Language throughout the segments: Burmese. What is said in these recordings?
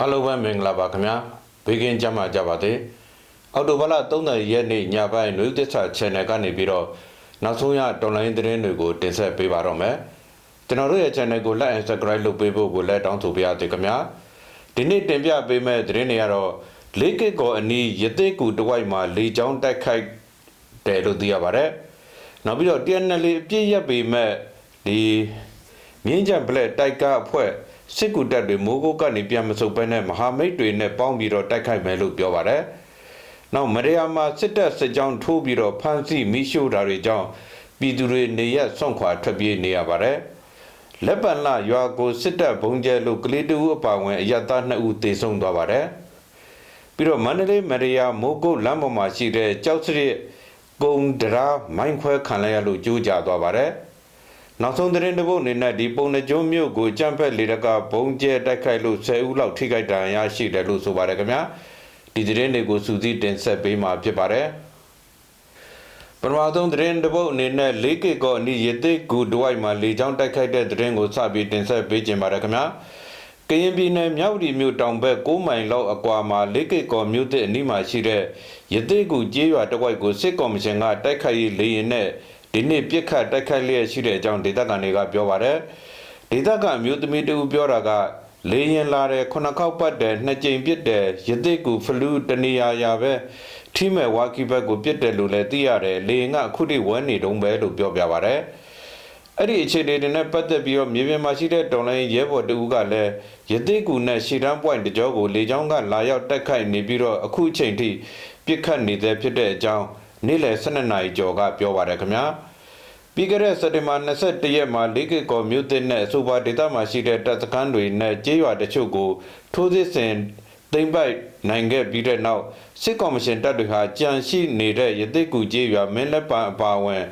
အားလုံးပဲမင်္ဂလာပါခင်ဗျာဘေးကင်းကြမှာကြပါသေးအော်တိုဘာလ30ရက်နေ့ညပိုင်းနွေသစ္စာ channel ကနေပြီးတော့နောက်ဆုံးရတော်လိုင်းသတင်းတွေကိုတင်ဆက်ပေးပါတော့မယ်ကျွန်တော်တို့ရဲ့ channel ကို like and subscribe လုပ်ပေးဖို့ကိုလည်းတောင်းဆိုပါရစေခင်ဗျာဒီနေ့တင်ပြပေးမယ့်သတင်းတွေကတော့လေးကစ်ကောအနီးရသေးကူတဝိုက်မှာလေချောင်းတိုက်ခိုက်တယ်လို့သိရပါတယ်နောက်ပြီးတော့ TNL အပြည့်ရက်ပေမဲ့ဒီမြင်းကြံပလက်တိုက်ကားအဖွဲ့ စစ်ကူတပ်တွေမိုးကုတ်ကနေပြန်မဆုတ်ဘဲနဲ့မဟာမိတ်တွေနဲ့ပေါင်းပြီးတော့တိုက်ခိုက်မယ်လို့ပြောပါတယ်။နောက်မရယာမှာစစ်တပ်စစ်ကြောင်းထိုးပြီးတော့ဖမ်းဆီးမိရှို့တာတွေကြောင့်ပြည်သူတွေနေရက်ဆွန့်ခွာထွက်ပြေးနေရပါတယ်။လက်ပံလရွာကိုစစ်တပ်ဘုံကျဲလို့ကလေးတူအပါဝင်အရတားနှစ်ဦးတေဆုံးသွားပါတယ်။ပြီးတော့မန္တလေးမရယာမိုးကုတ်လမ်းပေါ်မှာရှိတဲ့ကြောက်စရစ်ကုံဒရာမိုင်းခွဲခံလိုက်ရလို့ကြိုးကြသွားပါတယ်။ နောက်ဆုံးသတင်းတစ်ပုဒ်အနေနဲ့ဒီပုံနှကျုံးမြို့ကိုကြံ့ဖက်လေတကဘုံကျဲတိုက်ခိုက်လို့10ဦးလောက်ထိခိုက်ဒဏ်ရာရှိတယ်လို့ဆိုပါတယ်ခင်ဗျာဒီသတင်းတွေကိုစူးစီးတင်ဆက်ပေးမှာဖြစ်ပါတယ်ပထမဆုံးသတင်းတစ်ပုဒ်အနေနဲ့၄ကကောအနီးရသေးကူဒဝိုက်မှာလေကြောင်းတိုက်ခိုက်တဲ့သတင်းကိုစပြီးတင်ဆက်ပေးခြင်းပါတယ်ခင်ဗျာကရင်ပြည်နယ်မြောက်ဒီမြို့တောင်ဘက်6မိုင်လောက်အကွာမှာလေးကိကောမြို့တဲ့အနီးမှာရှိတဲ့ရသေးကူကျေးရွာတစ်ဝိုက်ကိုစစ်ကော်မရှင်ကတိုက်ခိုက်ရေးလေရင်နဲ့ ဒီနေ့ပြစ်ခတ်တိုက်ခိုက်လျက်ရှိတဲ့အကြောင်းဒေသခံတွေကပြောပါတယ်ဒေသခံမျိုးသမီးတူပြောတာကလေရင်လာတဲ့ခုနှစ်ခေါက်ပတ်တဲ့နှစ်ကြိမ်ပြစ်တဲ့ရသေးကူဖလူတနေရာရာပဲထိမဲ့ဝါကီဘက်ကိုပြစ်တယ်လို့လည်းသိရတယ်လေရင်ကအခုထိဝဲနေတုံးပဲလို့ပြောပြပါတယ်အဲ့ဒီအခြေအနေတွေနဲ့ပတ်သက်ပြီးတော့မြေပြင်မှာရှိတဲ့တော်လိုင်းရဲဘော်တူကလည်းရသေးကူနဲ့ရှီတန်း point တကြောကိုလေချောင်းကလာရောက်တက်ခိုက်နေပြီးတော့အခုအချိန်ထိပြစ်ခတ်နေတဲ့ဖြစ်တဲ့အကြောင်း နေ့လယ်12နာရီကျော်ကပြောပါတယ်ခင်ဗျာပြီးခဲ့တဲ့စက်တင်ဘာ21ရက်မှာလေးကကောမြို့သစ်နဲ့အဆိုပါဒေသမှာရှိတဲ့တပ်စခန်းတွေနဲ့ကျေးရွာတချို့ကိုထိုးစစ်ဆင်သိမ်းပိုက်နိုင်ခဲ့ပြီးတဲ့နောက်စစ်ကော်မရှင်တပ်တွေဟာကြံရှိနေတဲ့ရသိကူကျေးရွာမင်းလက်ပံအပါအဝင်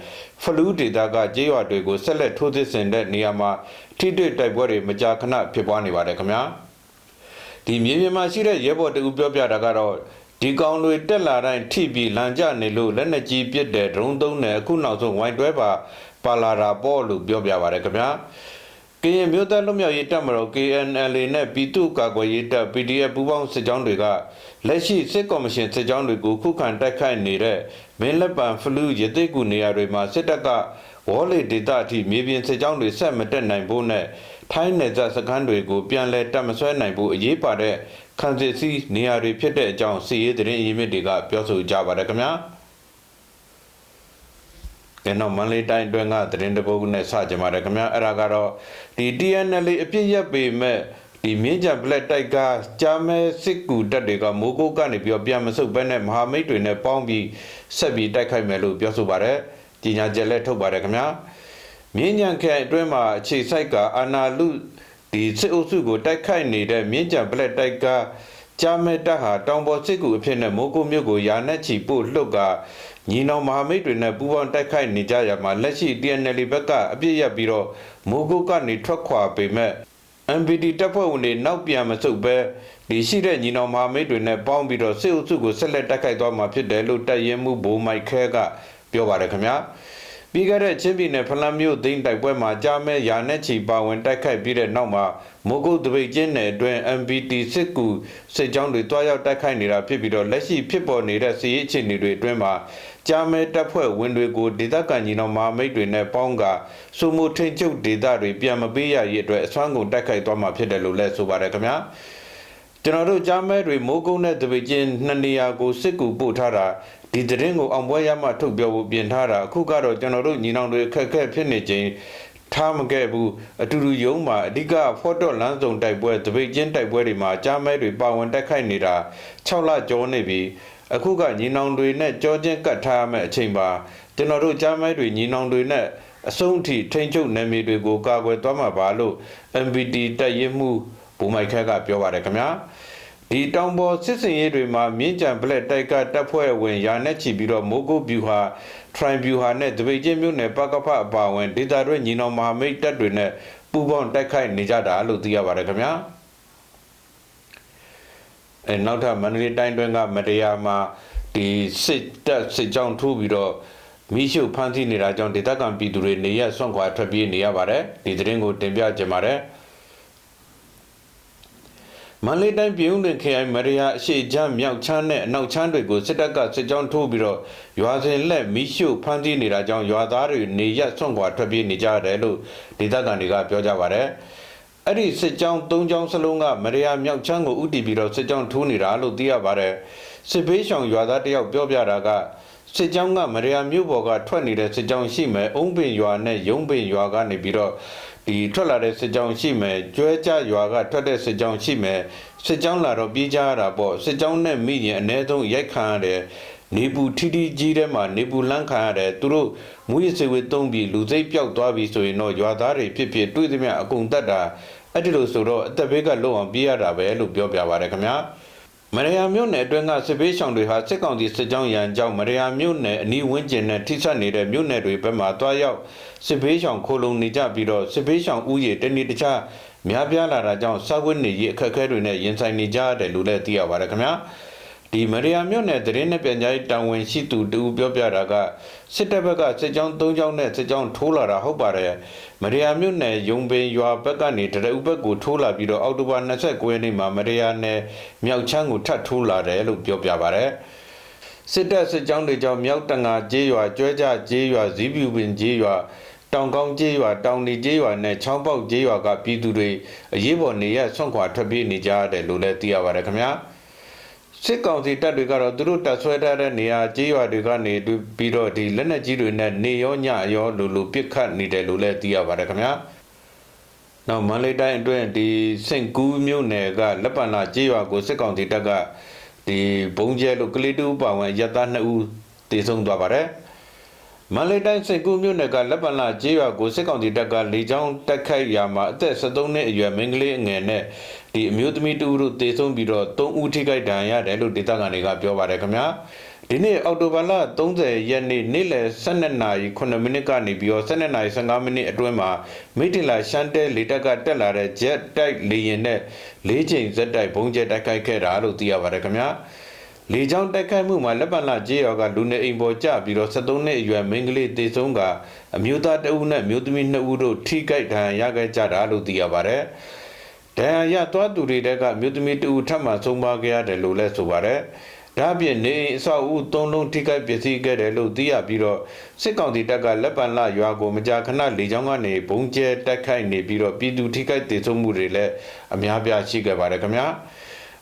ဖလူးဒေသကကျေးရွာတွေကိုဆက်လက်ထိုးစစ်ဆင်တဲ့နေရာမှာထိတွေ့တိုက်ပွဲတွေမကြာခဏဖြစ်ပွားနေပါတယ်ခင်ဗျာဒီမြေပြင်မှာရှိတဲ့ရဲဘော်တူပြောပြတာကတော့ ဒီကောင်တွေတက်လာတိုင်းထိပြီးလန်ကြနေလို့လက်နက်ကြီးပစ်တဲ့ဒရုန်းသုံးတယ်အခုနောက်ဆုံးဝိုင်းတွဲပါပါလာတာပေါ့လို့ပြောပြပါရခင်ဗျာကရင်မျိုးသားလွတ်မြောက်ရေးတပ်မတော် KNLA နဲ့ပြည်သူ့ကာကွယ်ရေးတပ် PDF ပူးပေါင်းစစ်ကြောင်းတွေကလက်ရှိစစ်ကော်မရှင်စစ်ကြောင်းတွေကိုခုခံတိုက်ခိုက်နေတဲ့မင်းလက်ပံဖလူးရသေးကူနေရာတွေမှာစစ်တပ်ကဝေါ်လေဒေတာအထိမြေပြင်စစ်ကြောင်းတွေဆက်မတက်နိုင်ဖို့နဲ့ထိုင်းနယ်စပ်စခန်းတွေကိုပြန်လည်တပ်မဆွဲနိုင်ဖို့အရေးပါတဲ့ ခံစစ်စည်းနေရာတွေဖြစ်တဲ့အကြောင်းစီရေးသတင်းအရင်းမြစ်တွေကပြောဆိုကြပါတယ်ခင်ဗျာ။ကျွန်တော်မန္တလေးတိုင်းအတွင်းကသတင်းတပုတ်နဲ့စကြပါတယ်ခင်ဗျာ။အဲ့ဒါကတော့ဒီ TNL အပြစ်ရက်ပေမဲ့ဒီမြင်းကြံဘလက်တိုက်ကကြာမဲစစ်ကူတပ်တွေကမိုးကုတ်ကနေပြီးပြန်မဆုတ်ဘဲနဲ့မဟာမိတ်တွေနဲ့ပေါင်းပြီးဆက်ပြီးတိုက်ခိုက်မယ်လို့ပြောဆိုပါတယ်။ကြီးညာချက်လက်ထုတ်ပါတယ်ခင်ဗျာ။မြင်းညံခဲအတွင်းမှာအခြေစိုက်ကအာနာလူ ဒီစစ်အုပ်စုကိုတိုက်ခိုက်နေတဲ့မြင်းကြံဘလက်တိုက်ကဂျာမဲတပ်ဟာတောင်ပေါ်စစ်ကူအဖြစ်နဲ့မိုးကုတ်မြို့ကိုယာနဲ့ချီပို့လှုပ်ကညီနောင်မဟာမိတ်တွေနဲ့ပူးပေါင်းတိုက်ခိုက်နေကြရမှာလက်ရှိ TNL ဘက်ကအပြစ်ရပြီးတော့မိုးကုတ်ကနေထွက်ခွာပေမဲ့ MPD တပ်ဖွဲ့ဝင်တွေနောက်ပြန်မဆုတ်ပဲဒီရှိတဲ့ညီနောင်မဟာမိတ်တွေနဲ့ပေါင်းပြီးတော့စစ်အုပ်စုကိုဆက်လက်တိုက်ခိုက်သွားမှာဖြစ်တယ်လို့တပ်ရင်းမှုဘိုးမိုက်ခဲကပြောပါတယ်ခင်ဗျာ ပြီးခဲ့တဲ့ချင်းပြည်နယ်ဖလန်းမြို့သိန်းတိုက်ပွဲမှာကြားမဲ့ရာနဲ့ချီပါဝင်တိုက်ခိုက်ပြီးတဲ့နောက်မှာမိုးကုတ်တပိတ်ကျင်းနယ်အတွင်း MPT စစ်ကူစစ်ကြောင်းတွေတွားရောက်တိုက်ခိုက်နေတာဖြစ်ပြီးတော့လက်ရှိဖြစ်ပေါ်နေတဲ့စစ်ရေးအခြေအနေတွေအတွင်းမှာကြားမဲ့တပ်ဖွဲ့ဝင်တွေကိုဒေသခံညီနောင်မမိတ်တွေနဲ့ပေါင်းကစုမှုထိန်ချုပ်ဒေသတွေပြန်မပေးရရေးအတွက်အစွမ်းကုန်တိုက်ခိုက်သွားမှာဖြစ်တယ်လို့လည်းဆိုပါတယ်ခင်ဗျာကျွန်တော်တို့ကြားမဲတွေမိုးကုန်းနဲ့တပိတ်ချင်းနှစ်နေရာကိုစစ်ကူပို့ထားတာ ဒီသတင်းကိုအောင်ပွဲရမှထုတ်ပြောဖို့ပြင်ထားတာအခုကတော့ကျွန်တော်တို့ညီနောင်တွေအခက်အခဲဖြစ်နေခြင်းထားမခဲ့ဘူးအတူတူယုံမှာအဓိကဖော့တော့လမ်းစုံတိုက်ပွဲတပိတ်ချင်းတိုက်ပွဲတွေမှာကြားမဲတွေပါဝင်တိုက်ခိုက်နေတာ6လကျော်နေပြီအခုကညီနောင်တွေနဲ့ကြောချင်းကတ်ထားရမယ့်အချိန်ပါကျွန်တော်တို့ကြားမဲတွေညီနောင်တွေနဲ့အဆုံးထိထိန်ချုပ်နယ်မြေတွေကိုကာကွယ်သွားမှာပါလို့ MPT တပ်ရင်းမှုဘူမိုက်ခက်ကပြောပါတယ်ခင်ဗျာ ဒီတောင်ပေါ်စစ်စင်ရေးတွေမှာမြင်းကြံဘလက်တိုက်ကတပ်ဖွဲ့ဝင်ရာနဲ့ချီပြီးတော့မိုးကုတ်ဗျူဟာထရိုင်ဗျူဟာနဲ့တပိတ်ချင်းမြို့နယ်ပကဖအပါဝင်ဒေတာတွေညီနောင်မဟာမိတ်တပ်တွေနဲ့ပူးပေါင်းတိုက်ခိုက်နေကြတာလို့သိရပါတယ်ခင်ဗျာအဲနောက်ထပ်မန္တလေးတိုင်းတွင်းကမတရားမှာဒီစစ်တပ်စစ်ကြောင်းထိုးပြီးတော့မိရှုဖမ်းဆီးနေတာကြောင့်ဒေသခံပြည်သူတွေနေရဆွန့်ခွာထွက်ပြေးနေရပါတယ်ဒီသတင်းကိုတင်ပြကြပါမယ် မန္တလေးတိုင်းပြည်ဦးလွင်ခရိုင်မရယာအရှိချမ်းမြောက်ချမ်းနဲ့အနောက်ချမ်းတွေကိုစစ်တပ်ကစစ်ကြောင်းထိုးပြီးတော့ရွာစဉ်လက်မီးရှို့ဖမ်းဆီးနေတာကြောင့်ရွာသားတွေနေရက်ဆွန့်ခွာထွက်ပြေးနေကြရတယ်လို့ဒေသခံတွေကပြောကြပါဗျ။အဲ့ဒီစစ်ကြောင်း၃ကြောင်းစလုံးကမရယာမြောက်ချမ်းကိုဥတီပြီးတော့စစ်ကြောင်းထိုးနေတာလို့သိရပါတယ်။စစ်ဘေးရှောင်ရွာသားတယောက်ပြောပြတာက စစ်ကြောင်းကမရယာမြို့ပေါ်ကထွက်နေတဲ့စစ်ကြောင်းရှိမယ်။အုံးပင်ရွာနဲ့ရုံးပင်ရွာကနေပြီးတော့ဒီထွက်လာတဲ့စစ်ကြောင်းရှိမယ်။ကျွဲကြရွာကထွက်တဲ့စစ်ကြောင်းရှိမယ်။စစ်ကြောင်းလာတော့ပြေးကြရတာပေါ့။စစ်ကြောင်းနဲ့မိရင်အ ਨੇ ဆုံးရိုက်ခံရတယ်။နေပူထီထီကြီးထဲမှာနေပူလန်းခံရတယ်။သူတို့မူရစေဝေသုံးပြီးလူစိတ်ပျောက်သွားပြီဆိုရင်တော့ရွာသားတွေဖြစ်ဖြစ်တွေ့သမျှအကုန်တတ်တာအဲ့ဒီလိုဆိုတော့အသက်ဘေးကလုံအောင်ပြေးရတာပဲလို့ပြောပြပါရခင်ဗျာ။ မရယာမြို့နယ်အတွင်းကစစ်ပေးဆောင်တွေဟာစစ်ကောင်စီစစ်ကြောင်းရန်ကြောင့်မရယာမြို့နယ်အနီးဝန်းကျင်နဲ့ထိစပ်နေတဲ့မြို့နယ်တွေဘက်မှတွားရောက်စစ်ပေးဆောင်ခိုလုံနေကြပြီးတော့စစ်ပေးဆောင်ဥယေတနေ့တခြားများပြားလာတာကြောင့်စာဝတ်နေရေးအခက်အခဲတွေနဲ့ရင်ဆိုင်နေကြရတယ်လို့လည်းသိရပါတယ်ခင်ဗျာ ဒီမရယာမြို့နယ်သတင်းနဲ့ပြန်ကြားရေးတာဝန်ရှိသူတူပြောပြတာကစစ်တပ်ဘက်ကစစ်ကြောင်း၃ကြောင်းနဲ့စစ်ကြောင်းထိုးလာတာဟုတ်ပါတယ်မရယာမြို့နယ်ယုံပင်ရွာဘက်ကနေတရဥဘက်ကိုထိုးလာပြီးတော့အောက်တိုဘာ29ရက်နေ့မှာမရယာနယ်မြောက်ချမ်းကိုထပ်ထိုးလာတယ်လို့ပြောပြပါတယ်စစ်တပ်စစ်ကြောင်းတွေကြောင့်မြောက်တငါကျေးရွာကျွဲကြကျေးရွာဇီးပြူပင်ကျေးရွာတောင်ကောင်းကျေးရွာတောင်ဒီကျေးရွာနဲ့ချောင်းပေါက်ကျေးရွာကပြည်သူတွေအရေးပေါ်နေရဆွန့်ခွာထွက်ပြေးနေကြရတယ်လို့လည်းသိရပါတယ်ခင်ဗျာ စစ်ကောင်စီတပ်တွေကတော့သူတို့တပ်ဆွဲထားတဲ့နေရာကြေးရွာတွေကနေပြီးတော့ဒီလက်နက်ကြီးတွေနဲ့နေရောညရောလိုလိုပစ်ခတ်နေတယ်လို့လည်းသိရပါတယ်ခင်ဗျာ။နောက်မန္တလေးတိုင်းအတွင်းဒီစင်ကူးမြို့နယ်ကလက်ပံလာကြေးရွာကိုစစ်ကောင်စီတပ်ကဒီဘုံကျဲလို့ကလေးတူပါဝင်ရပ်သား2ဦးတေဆုံးသွားပါတယ်။ မန္တလေးတိုင်းစင်ကူးမြို့နယ်ကလက်ပံလာကြေးရွာကိုစစ်ကောင်စီတပ်ကလေကြောင်းတက်ခိုက်ရာမှာအသက်73နှစ်အရွယ်မိန်းကလေးအငယ်နဲ့ဒီအမျိုးသမီးတူတို့တေဆုံးပြီးတော့3ဦးထိခိုက်ဒဏ်ရာရတယ်လို့ဒေသခံတွေကပြောပါတယ်ခင်ဗျာဒီနေ့အောက်တိုဘာလ30ရက်နေ့နေ့လယ်12နာရီ9မိနစ်ကနေပြီးတော့12နာရီ15မိနစ်အတွင်းမှာမိထီလာရှမ်းတဲလေတပ်ကတက်လာတဲ့ jet တိုက်လေယာဉ်နဲ့၄ချိန်ဇက်တိုက်ဘုံကျဲတိုက်ခိုက်ခဲ့တာလို့သိရပါတယ်ခင်ဗျာ လေကြောင်းတိုက်ခိုက်မှုမှာလက်ပံလာကျေးရွာကလူနေအိမ်ပေါ်ကျပြီးတော့73နှစ်အရွယ်မိန်းကလေးတေဆုံးကအမျိုးသားတဦးနဲ့မျိုးသမီး2ဦးတို့ထိခိုက်ဒဏ်ရာရခဲ့ကြတာလို့သိရပါတယ်ဒဏ်ရာရသွားသူတွေတဲ့ကမျိုးသမီး2ဦးထပ်မံဆုံးပါခဲ့ရတယ်လို့လည်းဆိုပါတယ်ဒါအပြင်နေအိမ်အဆောက်အဦ၃လုံးထိခိုက်ပျက်စီးခဲ့တယ်လို့သိရပြီးတော့စစ်ကောင်စီတပ်ကလက်ပံလာရွာကိုမကြာခဏလေကြောင်းကနေဘုံကျဲတိုက်ခိုက်နေပြီးတော့ပြည်သူထိခိုက်ဒေဆုံးမှုတွေလည်းအများပြားရှိခဲ့ပါတယ်ခင်ဗျာ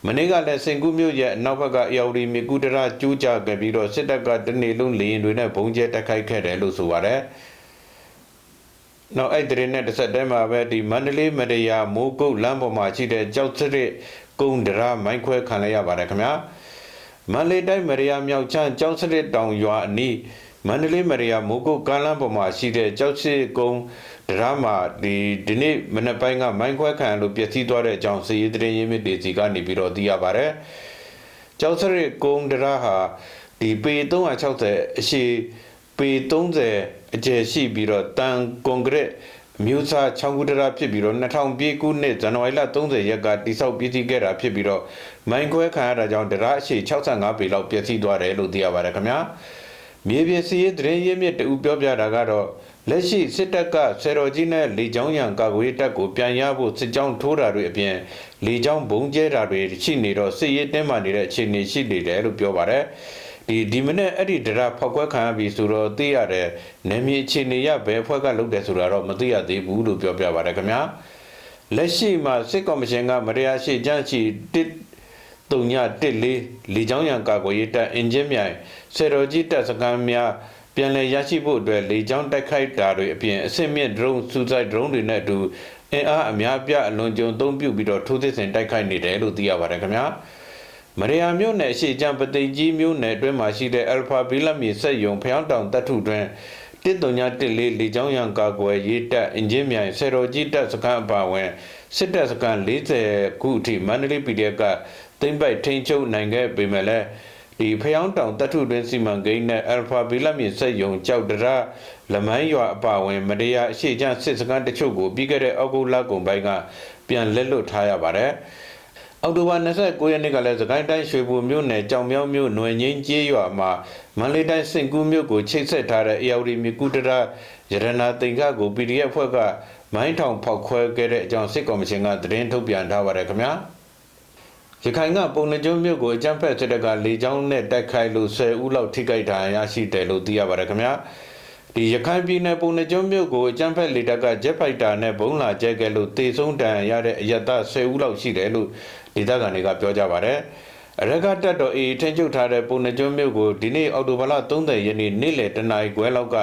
မနေ့ကလည်းစင်ကူးမြို့ရဲ့အနောက်ဘက်ကအေယာဝတီမြေကူတရကျူးကြခဲ့ပြီးတော့စစ်တပ်ကတနေ့လုံးလေရင်တွေနဲ့ဘုံကျဲတိုက်ခိုက်ခဲ့တယ်လို့ဆိုပါတယ်နောက်အဲ့ဒီနဲ့တစ်ဆက်တည်းမှာပဲဒီမန္တလေးမရယာမိုးကုတ်လမ်းပေါ်မှာရှိတဲ့ကြောက်စရစ်ကုန်းဒရာမိုင်းခွဲခံလိုက်ရပါတယ်ခင်ဗျာ မန္တလေးတိုင်းမရယာမြောက်ချမ်းကြောက်စရစ်တောင်ရွာအနီးမန္တလေးမရယာမိုးကုတ်ကားလမ်းပေါ်မှာရှိတဲ့ကြောက်စရစ်ကုန်းဒရာမှာဒီဒီနေ့မနေ့ပိုင်းကမိုင်းခွဲခံလို့ပျက်စီးသွားတဲ့အကြောင်းစီရေးသတင်းရင်းမြစ်တွေစီကနေပြီးတော့သိရပါတယ်ကြောက်စရစ်ကုန်းဒရာဟာဒီပေ360အရှိပေ30အကျယ်ရှိပြီးတော့တန်ကွန်ကရစ် မျိုးစားချောင်းကူတရာဖြစ်ပြီးတော့2000ပြည့်ခုနှစ်ဇန်နဝါရီလ30ရက်ကတိစောက်ပြည်စည်းခဲ့တာဖြစ်ပြီးတော့မိုင်းခွဲခံရတာကြောင့်တရားအရှိ65ပေလောက်ပျက်စီးသွားတယ်လို့သိရပါတယ်ခင်ဗျာမြေပြင်စီးရေးသတင်းရင်းမြစ်တူပြောပြတာကတော့လက်ရှိစစ်တပ်ကဆယ်တော်ကြီးနဲ့လေကြောင်းရန်ကာကွယ်တပ်ကိုပြန်ရဖို့စစ်ကြောင်းထိုးတာတွေအပြင်လေကြောင်းဘုံကျဲတာတွေရှိနေတော့စစ်ရေးတင်းမာနေတဲ့အခြေအနေရှိနေတယ်လို့ပြောပါတယ် ဒီဒီမနေ့အဲ့ဒီဒရာဖောက်ခွဲခံရပြီဆိုတော့သိရတယ်နေမြေအခြေအနေရဘယ်ဖွဲ့ကလုပ်တယ်ဆိုတာတော့မသိရသေးဘူးလို့ပြောပြပါတယ်ခင်ဗျာလက်ရှိမှာစစ်ကော်မရှင်ကမတရားရှိကြန့်ချီတစ်တုံညတစ်လေးလေကြောင်းရန်ကာကွယ်ရေးတပ်အင်ဂျင်မြိုင်ဆယ်တော်ကြီးတပ်စခန်းများပြန်လည်ရရှိဖို့အတွက်လေကြောင်းတိုက်ခိုက်တာတွေအပြင်အဆင့်မြင့် drone စူးစိုက် drone တွေနဲ့အတူအင်အားအများပြအလွန်ကြုံသုံးပြုပြီးတော့ထိုးသစ်ဆင်တိုက်ခိုက်နေတယ်လို့သိရပါတယ်ခင်ဗျာ မရယာမြို့နယ်ရှိကြံပသိမ်ကြီးမြို့နယ်အတွင်းမှာရှိတဲ့အယ်ဖာဘီလမီဆက်ယုံဖျောင်းတောင်တပ်ထုတွင်တစ်တုံညာတစ်လေးလေချောင်းရံကာကွယ်ရေးတပ်အင်ဂျင်မြိုင်ဆယ်တော်ကြီးတပ်စခန်းအပါဝင်စစ်တပ်စခန်း40ခုအထိမန္တလေး PDF ကသိမ့်ပိုက်ထိန်ချုပ်နိုင်ခဲ့ပေမဲ့လည်းဒီဖျောင်းတောင်တပ်ထုတွင်စီမံကိန်းနဲ့အယ်ဖာဘီလမီဆက်ယုံကြောက်တရလမန်းရွာအပါဝင်မတရားအရှိချစစ်စခန်းတချို့ကိုပြီးခဲ့တဲ့အောက်တိုဘာလကုန်ပိုင်းကပြန်လက်လွတ်ထားရပါတယ်။ အောက်တိုဘာ29ရက်နေ့ကလည်းစကိုင်းတိုင်းရွှေဘိုမြို့နယ်ကြောင်မြောင်းမြို့ຫນွေငင်းကျေးရွာမှာမန္တလေးတိုင်းစင်ကူးမြို့ကိုချိတ်ဆက်ထားတဲ့အေယာဝတီမြကူတရရတနာတင်ကကို PDF ဖွဲ့ကမိုင်းထောင်ဖောက်ခွဲခဲ့တဲ့အကြောင်းစစ်ကော်မရှင်ကသတင်းထုတ်ပြန်ထားပါတယ်ခင်ဗျာရခိုင်ကပုံနှကျုံမြို့ကိုအကြမ်းဖက်စစ်တပ်ကလေကြောင်းနဲ့တိုက်ခိုက်လို့10ဦးလောက်ထိခိုက်ဒဏ်ရာရရှိတယ်လို့သိရပါတယ်ခင်ဗျာ ဒီရခိုင်ပြည်နယ်ပုံနှကျုံမြို့ကိုအကြမ်းဖက်လေတပ်ကဂျက်ဖိုက်တာနဲ့ဘုံလာကျဲခဲ့လို့တေဆုံးဒဏ်ရာရတဲ့အရတ10ဦးလောက်ရှိတယ်လို့ဒေသခံတွေကပြောကြပါတယ်အရကတက်တော်အေထင်းချုပ်ထားတဲ့ပုံနှကျုံမြို့ကိုဒီနေ့အောက်တိုဘာလ30ရက်နေ့နေ့လယ်တနာရီခွဲလောက်က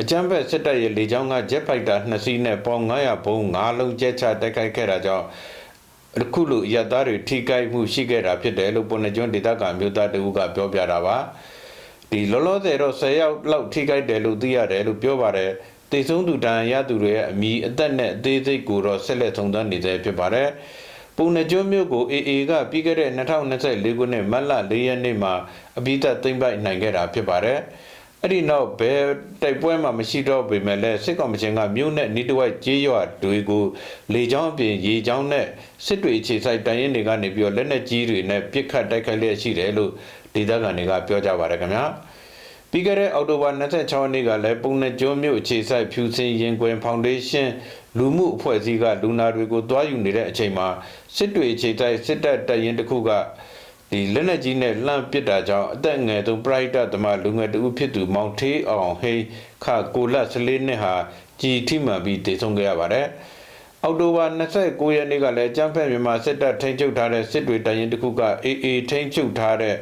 အကြမ်းဖက်စစ်တပ်ရဲ့လေကြောင်းကဂျက်ဖိုက်တာ2စီးနဲ့ပေါင်900ဘုံ9လုံးကျဲချတိုက်ခိုက်ခဲ့တာကြောင့်အခုလိုရတသားတွေထိခိုက်မှုရှိခဲ့တာဖြစ်တယ်လို့ပုံနှကျွန်းဒေသခံမျိုးသားတဦးကပြောပြတာပါ ဒီလောလောဆယ်တော့10ယောက်လောက်ထိခိုက်တယ်လို့သိရတယ်လို့ပြောပါတယ်တေဆုံးသူတန်ရသူတွေရဲ့အမိအသက်နဲ့အသေးစိတ်ကိုတော့ဆက်လက်ထုံသန်းနေသေးဖြစ်ပါတယ်ပုံနှကျွန်းမြို့ကို AA ကပြီးခဲ့တဲ့2024ခုနှစ်မတ်လ4ရက်နေ့မှာအပိသက်သိမ်းပိုက်နိုင်ခဲ့တာဖြစ်ပါတယ်အဲ့ဒီနောက်ဘယ်တိုက်ပွဲမှမရှိတော့ပေမဲ့လည်းစစ်ကောင်မရှင်ကမြို့နဲ့နေတဝိုက်ကြေးရွာတွေကိုလေကြောင်းအပြင်ရေကြောင်းနဲ့စစ်တွေခြေဆိုင်တန်ရင်တွေကနေပြီးတော့လက်နက်ကြီးတွေနဲ့ပစ်ခတ်တိုက်ခိုက်လျက်ရှိတယ်လို့ ဒေသခံတွေကပြောကြပါတယ်ခင်ဗျာပြီးခဲ့တဲ့အောက်တိုဘာ26ရက်နေ့ကလည်းပုံနှကျွန်းမြို့အခြေစိုက်ဖြူစင်ရင်ကွင်ဖောင်ဒေးရှင်းလူမှုအဖွဲ့အစည်းကလူနာတွေကိုတွားယူနေတဲ့အချိန်မှာစစ်တွေအခြေစိုက်စစ်တပ်တပ်ရင်တစ်ခုကဒီလက်နက်ကြီးနဲ့လှမ်းပစ်တာကြောင့်အသက်ငယ်ဆုံးပရိုက်တာသမားလူငယ်တဦးဖြစ်သူမောင်ထေးအောင်ဟိန်းခကိုလက်14နှစ်ဟာကြည်ထိမှန်ပြီးတေဆုံးခဲ့ရပါတယ်။အောက်တိုဘာ29ရက်နေ့ကလည်းကျန်းဖက်မြန်မာစစ်တပ်ထိန်းချုပ်ထားတဲ့စစ်တွေတရင်တစ်ခုကအေးအေးထိန်းချုပ်ထားတဲ့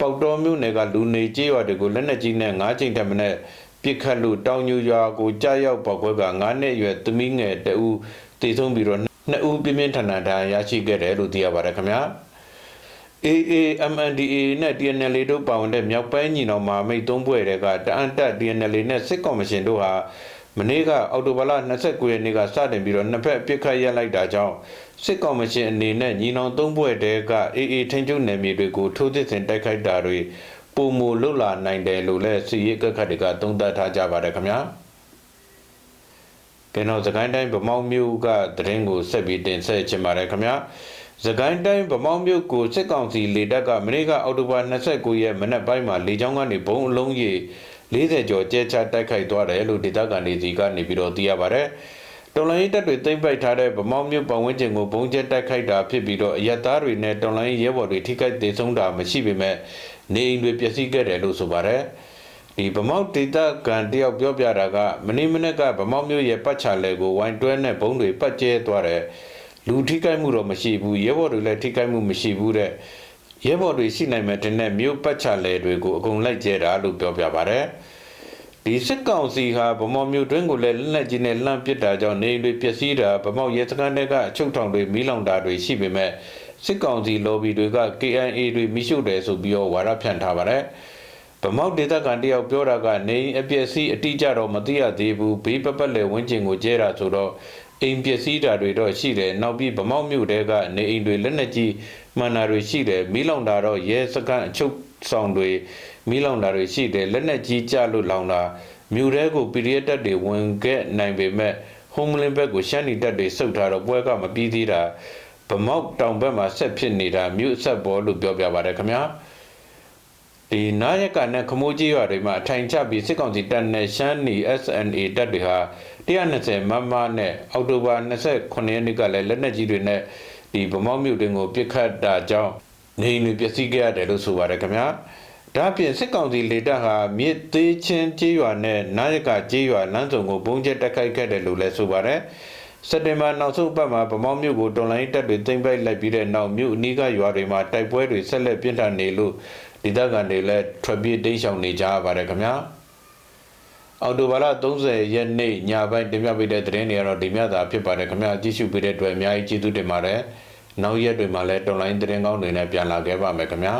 ပေါတော်မြို့နယ်ကလူနေကြေးရွာတွေကိုလက်နက်ကြီးနဲ့၅ချိန်တမနဲ့ပြစ်ခတ်လို့တောင်ညူရွာကိုကြားရောက်ပေါက်ကွဲက9နှစ်အရွယ်သမီးငယ်တဦးတေဆုံးပြီးတော့နှစ်ဦးပြင်းပြင်းထန်ထန်ဒဏ်ရာရရှိခဲ့တယ်လို့သိရပါတယ်ခင်ဗျာ။ AAMNDA နဲ့ TNL တို့ပါဝင်တဲ့မြောက်ပိုင်းညီနောင်မဟာမိတ်သုံးဖွဲ့တွေကတအန်တက် TNL နဲ့စစ်ကော်မရှင်တို့ဟာမနေ့ကအောက်တိုဘာလ29ရက်နေ့ကစတင်ပြီးတော့နှစ်ဖက်ပြစ်ခတ်ရက်လိုက်တာကြောင့် စစ်ကော်မရှင်အနေနဲ့ညီနောင်သုံးဖွဲ့တဲက AA ထိန်းချုပ်နယ်မြေတွေကိုထိုးစစ်ဆင်တိုက်ခိုက်တာတွေပုံမလွတ်လာနိုင်တယ်လို့လည်းစီရေးကခတ်တွေကသုံးသပ်ထားကြပါတယ်ခင်ဗျာကဲတော့သခိုင်းတိုင်းဗမောင်းမျိုးကသတင်းကိုဆက်ပြီးတင်ဆက်ချင်ပါတယ်ခင်ဗျာ။သကိုင်းတိုင်းဗမောင်းမြို့ကိုစစ်ကောင်စီလေတပ်ကမနေ့ကအောက်တိုဘာ29ရက်မနက်ပိုင်းမှာလေကြောင်းကနေဘုံအလုံးကြီး40ကျော်ကျဲချတိုက်ခိုက်သွားတယ်လို့ဒေသခံတွေစီကနေပြီးတော့သိရပါဗျ။ တော်လိုင်းတပ်တွေသိမ်းပိုက်ထားတဲ့ဗမောင်းမြို့ပတ်ဝန်းကျင်ကိုဘုံကျဲတိုက်ခိုက်တာဖြစ်ပြီးတော့အရက်သားတွေနဲ့တော်လိုင်းရဲဘော်တွေထိခိုက်ဒေဆုံးတာမရှိပေမဲ့နေအိမ်တွေပျက်စီးခဲ့တယ်လို့ဆိုပါတယ်။ဒီဗမောက်ဒေတာကန်တယောက်ပြောပြတာကမနေ့မနေ့ကဗမောက်မြို့ရဲ့ပတ်ချလဲကိုဝိုင်းတွဲနဲ့ဘုံတွေပတ်ကျဲသွားတယ်။လူထိခိုက်မှုတော့မရှိဘူးရဲဘော်တွေလည်းထိခိုက်မှုမရှိဘူးတဲ့ရဲဘော်တွေရှိနိုင်မယ်တဲ့နဲ့မြို့ပတ်ချလဲတွေကိုအကုန်လိုက်ကျဲတာလို့ပြောပြပါတယ် ဒီစစ်ကောင်စီဟာဗမော်မြို့တွင်းကိုလည်းလက်လက်ကြီးနဲ့လှမ်းပစ်တာကြောင့်နေတွေပျက်စီးတာဗမော်ရဲစခန်းတွေကအချုပ်ထောင်တွေမီးလောင်တာတွေရှိပေမဲ့စစ်ကောင်စီ lobby တွေက KIA တွေမိရှုတယ်ဆိုပြီးတော့ဝါဒဖြန့်ထားပါတယ်ဗမောက်ဒေသခံတယောက်ပြောတာကနေအပျက်စီးအတိအကျတော့မသိရသေးဘူးဘေးပပတ်လေဝင်းကျင်ကိုကျဲတာဆိုတော့အိမ်ပစ္စည်းဓာတ်တွေတော့ရှိတယ်နောက်ပြီးဗမောက်မြို့တဲကနေအိမ်တွေလက်နက်ကြီးမှန်တာတွေရှိတယ်မီးလောင်တာတော့ရဲစခန်းအချုပ် ဆောင်တွေမီးလောင်တာတွေရှိတယ်လက်နက်ကြီးကြလို့လောင်တာမြို့တဲကိုပီရီယက်တက်တွေဝင်ခဲ့နိုင်ပေမဲ့ဟုံးမလင်းဘက်ကိုရှမ်းနီတက်တွေစုပ်ထားတော့ပွဲကမပြီးသေးတာဗမောက်တောင်ဘက်မှာဆက်ဖြစ်နေတာမြို့ဆက်ပေါ်လို့ပြောပြပါတယ်ခင်ဗျာဒီနာယကနဲ့ခမိုးကြီးရွာတွေမှာအထိုင်ချပြီးစစ်ကောင်စီတပ်နဲ့ရှမ်းနီ SNA တပ်တွေဟာ120မမနဲ့အောက်တိုဘာ29ရက်နေ့ကလည်းလက်နက်ကြီးတွေနဲ့ဒီဗမောက်မြို့တွင်ကိုပစ်ခတ်တာကြောင့် နေအိမ်တွေပျက်စီးခဲ့ရတယ်လို့ဆိုပါတယ်ခင်ဗျာဒါ့အပြင်စစ်ကောင်စီလေတပ်ဟာမြစ်သေးချင်းကြေးရွာနဲ့နာယကကြေးရွာလမ်းစုံကိုဘုံကျက်တက်ခိုက်ခဲ့တယ်လို့လည်းဆိုပါတယ်စက်တင်ဘာနောက်ဆုံးပတ်မှာဗမောက်မြို့ကိုတော်လိုင်းတပ်တွေသိမ်းပိုက်လိုက်ပြီးတဲ့နောက်မြို့အနီးကရွာတွေမှာတိုက်ပွဲတွေဆက်လက်ပြင်းထန်နေလို့ဒေသခံတွေလည်းထွက်ပြေးတိမ်းရှောင်နေကြပါတယ်ခင်ဗျာအော်တိုဘာလ30ရက်နေ့ညပိုင်းတင်ပြပေးတဲ့သတင်းတွေကတော့ဒီမြတ်သာဖြစ်ပါတယ်ခင်ဗျာကြည့်ရှုပေးတဲ့အတွက်အများကြီးကျေးဇူးတင်ပါတယ် နောက်ရက်တွေမှာလည်းတော်လိုင်းသတင်းကောင်းတွေနဲ့ပြန်လာခဲ့ပါမယ်ခင်ဗျာ